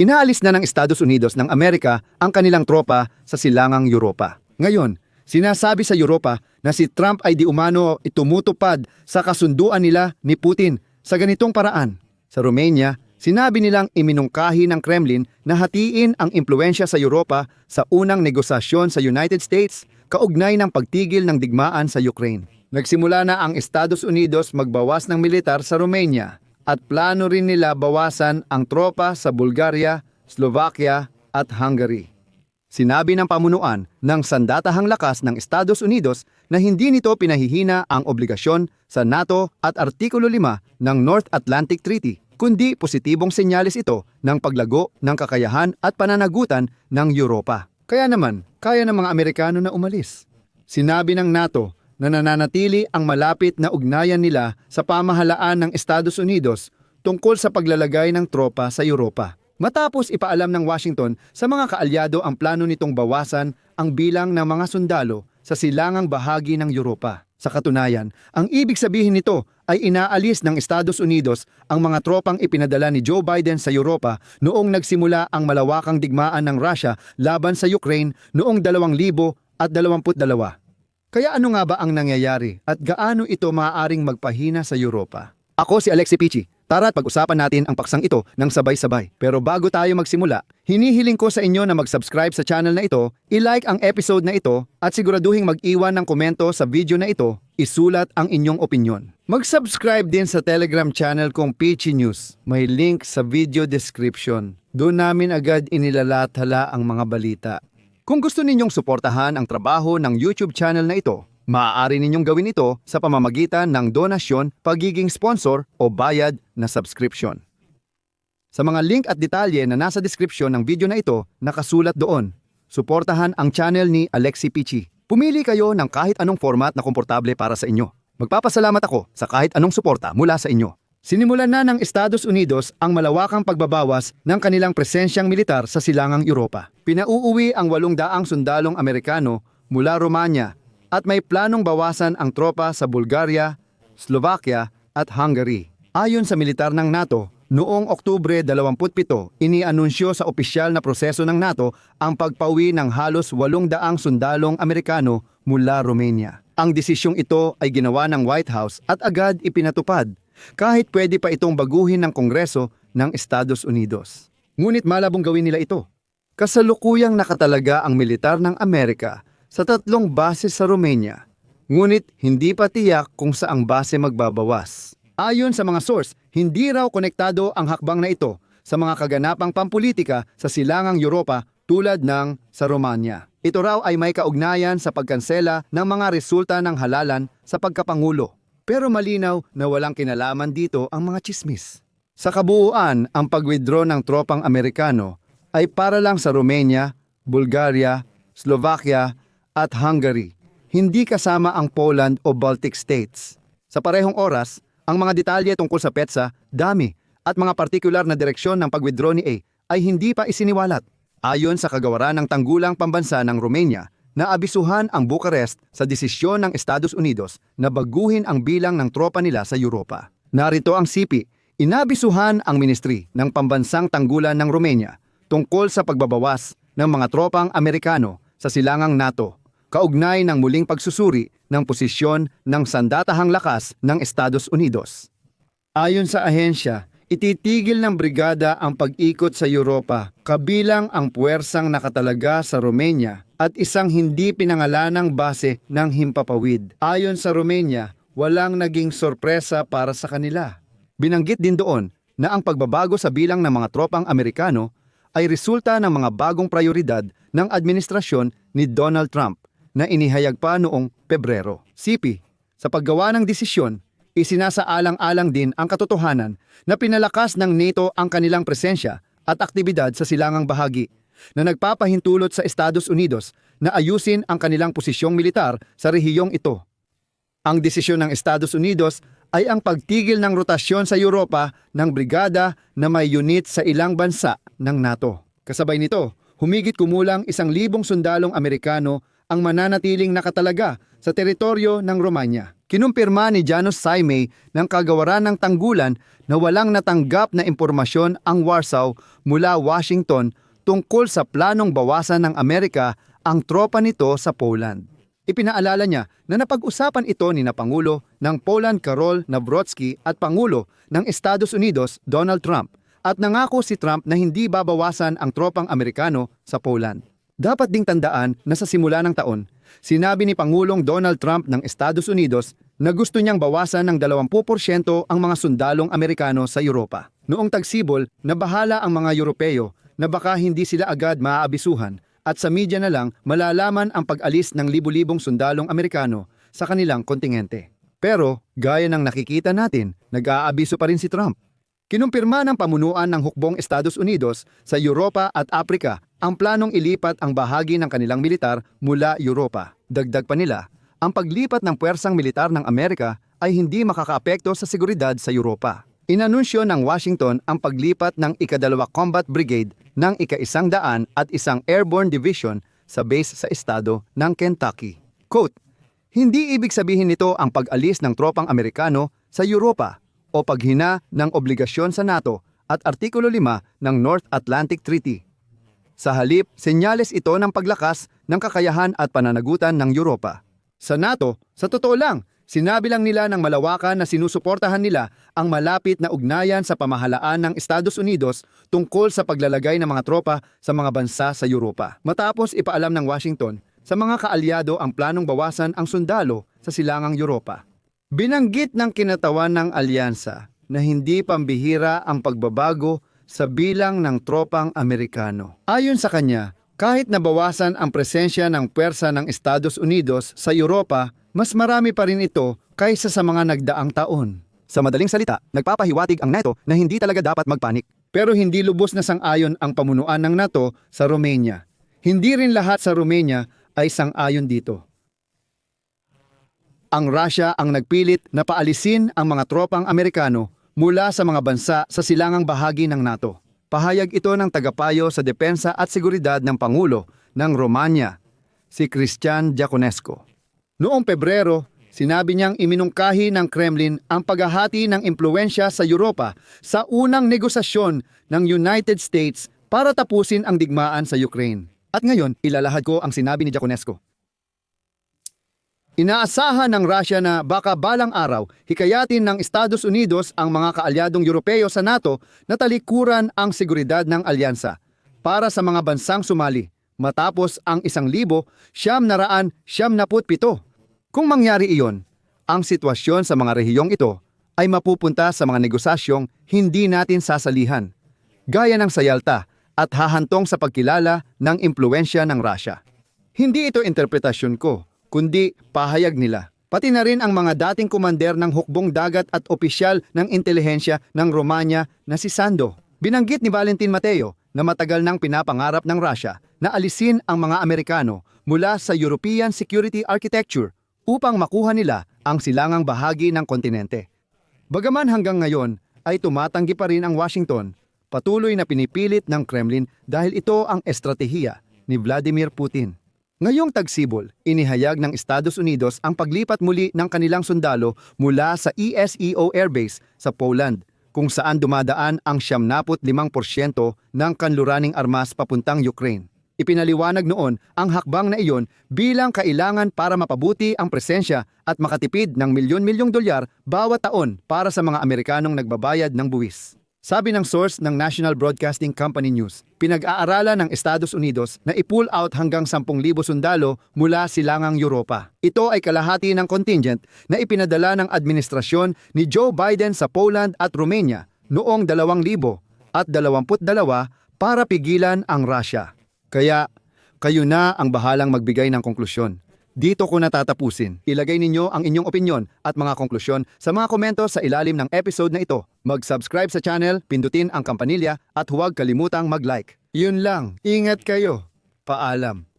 Inaalis na ng Estados Unidos ng Amerika ang kanilang tropa sa silangang Europa. Ngayon, sinasabi sa Europa na si Trump ay di umano itumutupad sa kasunduan nila ni Putin sa ganitong paraan. Sa Romania, sinabi nilang iminungkahi ng Kremlin na hatiin ang impluensya sa Europa sa unang negosasyon sa United States kaugnay ng pagtigil ng digmaan sa Ukraine. Nagsimula na ang Estados Unidos magbawas ng militar sa Romania at plano rin nila bawasan ang tropa sa Bulgaria, Slovakia at Hungary. Sinabi ng pamunuan ng sandatahang lakas ng Estados Unidos na hindi nito pinahihina ang obligasyon sa NATO at Artikulo 5 ng North Atlantic Treaty, kundi positibong senyales ito ng paglago ng kakayahan at pananagutan ng Europa. Kaya naman, kaya ng mga Amerikano na umalis. Sinabi ng NATO na nananatili ang malapit na ugnayan nila sa pamahalaan ng Estados Unidos tungkol sa paglalagay ng tropa sa Europa. Matapos ipaalam ng Washington sa mga kaalyado ang plano nitong bawasan ang bilang ng mga sundalo sa silangang bahagi ng Europa. Sa katunayan, ang ibig sabihin nito ay inaalis ng Estados Unidos ang mga tropang ipinadala ni Joe Biden sa Europa noong nagsimula ang malawakang digmaan ng Russia laban sa Ukraine noong 2022. Kaya ano nga ba ang nangyayari at gaano ito maaaring magpahina sa Europa? Ako si Alexi Pichi. Tara at pag-usapan natin ang paksang ito ng sabay-sabay. Pero bago tayo magsimula, hinihiling ko sa inyo na mag-subscribe sa channel na ito, i-like ang episode na ito at siguraduhin mag-iwan ng komento sa video na ito, isulat ang inyong opinyon. Mag-subscribe din sa Telegram channel kong Pichi News. May link sa video description. Doon namin agad inilalathala ang mga balita. Kung gusto ninyong suportahan ang trabaho ng YouTube channel na ito, maaari ninyong gawin ito sa pamamagitan ng donasyon, pagiging sponsor o bayad na subscription. Sa mga link at detalye na nasa description ng video na ito, nakasulat doon. Suportahan ang channel ni Alexi Pichi. Pumili kayo ng kahit anong format na komportable para sa inyo. Magpapasalamat ako sa kahit anong suporta mula sa inyo. Sinimulan na ng Estados Unidos ang malawakang pagbabawas ng kanilang presensyang militar sa silangang Europa. Pinauuwi ang 800 sundalong Amerikano mula Romania at may planong bawasan ang tropa sa Bulgaria, Slovakia at Hungary. Ayon sa militar ng NATO, noong Oktubre 27, inianunsyo sa opisyal na proseso ng NATO ang pagpawi ng halos 800 sundalong Amerikano mula Romania. Ang desisyong ito ay ginawa ng White House at agad ipinatupad kahit pwede pa itong baguhin ng Kongreso ng Estados Unidos. Ngunit malabong gawin nila ito. Kasalukuyang nakatalaga ang militar ng Amerika sa tatlong base sa Romania, ngunit hindi pa tiyak kung saang base magbabawas. Ayon sa mga source, hindi raw konektado ang hakbang na ito sa mga kaganapang pampolitika sa silangang Europa tulad ng sa Romania. Ito raw ay may kaugnayan sa pagkansela ng mga resulta ng halalan sa pagkapangulo. Pero malinaw na walang kinalaman dito ang mga chismis. Sa kabuuan, ang pag-withdraw ng tropang Amerikano ay para lang sa Romania, Bulgaria, Slovakia at Hungary, hindi kasama ang Poland o Baltic states. Sa parehong oras, ang mga detalye tungkol sa PETSA, dami, at mga partikular na direksyon ng pag-withdraw ni A ay hindi pa isiniwalat. Ayon sa kagawaran ng tanggulang pambansa ng Romania, naabisuhan ang Bucharest sa desisyon ng Estados Unidos na baguhin ang bilang ng tropa nila sa Europa. Narito ang CP, inabisuhan ang Ministry ng Pambansang Tanggulan ng Romania tungkol sa pagbabawas ng mga tropang Amerikano sa silangang NATO, kaugnay ng muling pagsusuri ng posisyon ng sandatahang lakas ng Estados Unidos. Ayon sa ahensya, ititigil ng brigada ang pag-ikot sa Europa, kabilang ang puwersang nakatalaga sa Romania at isang hindi pinangalanang base ng himpapawid. Ayon sa Romania, walang naging sorpresa para sa kanila. Binanggit din doon na ang pagbabago sa bilang ng mga tropang Amerikano ay resulta ng mga bagong prioridad ng administrasyon ni Donald Trump na inihayag pa noong Pebrero. CP, sa paggawa ng desisyon, isinasaalang-alang din ang katotohanan na pinalakas ng NATO ang kanilang presensya at aktibidad sa silangang bahagi na nagpapahintulot sa Estados Unidos na ayusin ang kanilang posisyong militar sa rehiyong ito. Ang desisyon ng Estados Unidos ay ang pagtigil ng rotasyon sa Europa ng brigada na may unit sa ilang bansa ng NATO. Kasabay nito, humigit kumulang isang libong sundalong Amerikano ang mananatiling nakatalaga sa teritoryo ng Romanya. Kinumpirma ni Janos Saime ng kagawaran ng tanggulan na walang natanggap na impormasyon ang Warsaw mula Washington tungkol sa planong bawasan ng Amerika ang tropa nito sa Poland. Ipinaalala niya na napag-usapan ito ni na Pangulo ng Poland Karol Nawrocki at Pangulo ng Estados Unidos Donald Trump at nangako si Trump na hindi babawasan ang tropang Amerikano sa Poland. Dapat ding tandaan na sa simula ng taon, sinabi ni Pangulong Donald Trump ng Estados Unidos na gusto niyang bawasan ng 20% ang mga sundalong Amerikano sa Europa. Noong tagsibol, nabahala ang mga Europeo na baka hindi sila agad maaabisuhan at sa media na lang malalaman ang pag-alis ng libu-libong sundalong Amerikano sa kanilang kontingente. Pero, gaya ng nakikita natin, nag-aabiso pa rin si Trump. Kinumpirma ng pamunuan ng hukbong Estados Unidos sa Europa at Afrika ang planong ilipat ang bahagi ng kanilang militar mula Europa. Dagdag pa nila, ang paglipat ng puwersang militar ng Amerika ay hindi makakaapekto sa seguridad sa Europa. Inanunsyo ng Washington ang paglipat ng ikadalawa Combat Brigade ng ika-isang daan at isang Airborne Division sa base sa estado ng Kentucky. Quote, hindi ibig sabihin nito ang pag-alis ng tropang Amerikano sa Europa o paghina ng obligasyon sa NATO at Artikulo 5 ng North Atlantic Treaty. Sa halip, senyales ito ng paglakas ng kakayahan at pananagutan ng Europa. Sa NATO, sa totoo lang, sinabi lang nila ng malawakan na sinusuportahan nila ang malapit na ugnayan sa pamahalaan ng Estados Unidos tungkol sa paglalagay ng mga tropa sa mga bansa sa Europa. Matapos ipaalam ng Washington sa mga kaalyado ang planong bawasan ang sundalo sa silangang Europa. Binanggit ng kinatawan ng alyansa na hindi pambihira ang pagbabago sa bilang ng tropang Amerikano. Ayon sa kanya, kahit nabawasan ang presensya ng pwersa ng Estados Unidos sa Europa, mas marami pa rin ito kaysa sa mga nagdaang taon. Sa madaling salita, nagpapahiwatig ang NATO na hindi talaga dapat magpanik. Pero hindi lubos na sang-ayon ang pamunuan ng NATO sa Romania. Hindi rin lahat sa Romania ay sang-ayon dito. Ang Russia ang nagpilit na paalisin ang mga tropang Amerikano mula sa mga bansa sa silangang bahagi ng NATO. Pahayag ito ng tagapayo sa depensa at seguridad ng Pangulo ng Romania, si Christian Giaconesco. Noong Pebrero, sinabi niyang iminungkahi ng Kremlin ang paghahati ng impluensya sa Europa sa unang negosasyon ng United States para tapusin ang digmaan sa Ukraine. At ngayon, ilalahad ko ang sinabi ni Giaconesco. Inaasahan ng Russia na baka balang araw hikayatin ng Estados Unidos ang mga kaalyadong Europeo sa NATO na talikuran ang seguridad ng alyansa para sa mga bansang sumali matapos ang isang libo siyam naraan siyam naput pito. Kung mangyari iyon, ang sitwasyon sa mga rehiyong ito ay mapupunta sa mga negosasyong hindi natin sasalihan, gaya ng sayalta at hahantong sa pagkilala ng impluensya ng Russia. Hindi ito interpretasyon ko, kundi pahayag nila. Pati na rin ang mga dating kumander ng hukbong dagat at opisyal ng intelihensya ng Romanya na si Sando. Binanggit ni Valentin Mateo na matagal nang pinapangarap ng Russia na alisin ang mga Amerikano mula sa European Security Architecture upang makuha nila ang silangang bahagi ng kontinente. Bagaman hanggang ngayon ay tumatanggi pa rin ang Washington, patuloy na pinipilit ng Kremlin dahil ito ang estratehiya ni Vladimir Putin. Ngayong tagsibol, inihayag ng Estados Unidos ang paglipat muli ng kanilang sundalo mula sa ESEO Airbase sa Poland, kung saan dumadaan ang 75% ng kanluraning armas papuntang Ukraine. Ipinaliwanag noon ang hakbang na iyon bilang kailangan para mapabuti ang presensya at makatipid ng milyon-milyong dolyar bawat taon para sa mga Amerikanong nagbabayad ng buwis. Sabi ng source ng National Broadcasting Company News, pinag-aaralan ng Estados Unidos na i-pull out hanggang 10,000 sundalo mula silangang Europa. Ito ay kalahati ng contingent na ipinadala ng administrasyon ni Joe Biden sa Poland at Romania noong 2000 at 22 para pigilan ang Russia. Kaya, kayo na ang bahalang magbigay ng konklusyon. Dito ko natatapusin. Ilagay ninyo ang inyong opinyon at mga konklusyon sa mga komento sa ilalim ng episode na ito. Mag-subscribe sa channel, pindutin ang kampanilya at huwag kalimutang mag-like. Yun lang. Ingat kayo. Paalam.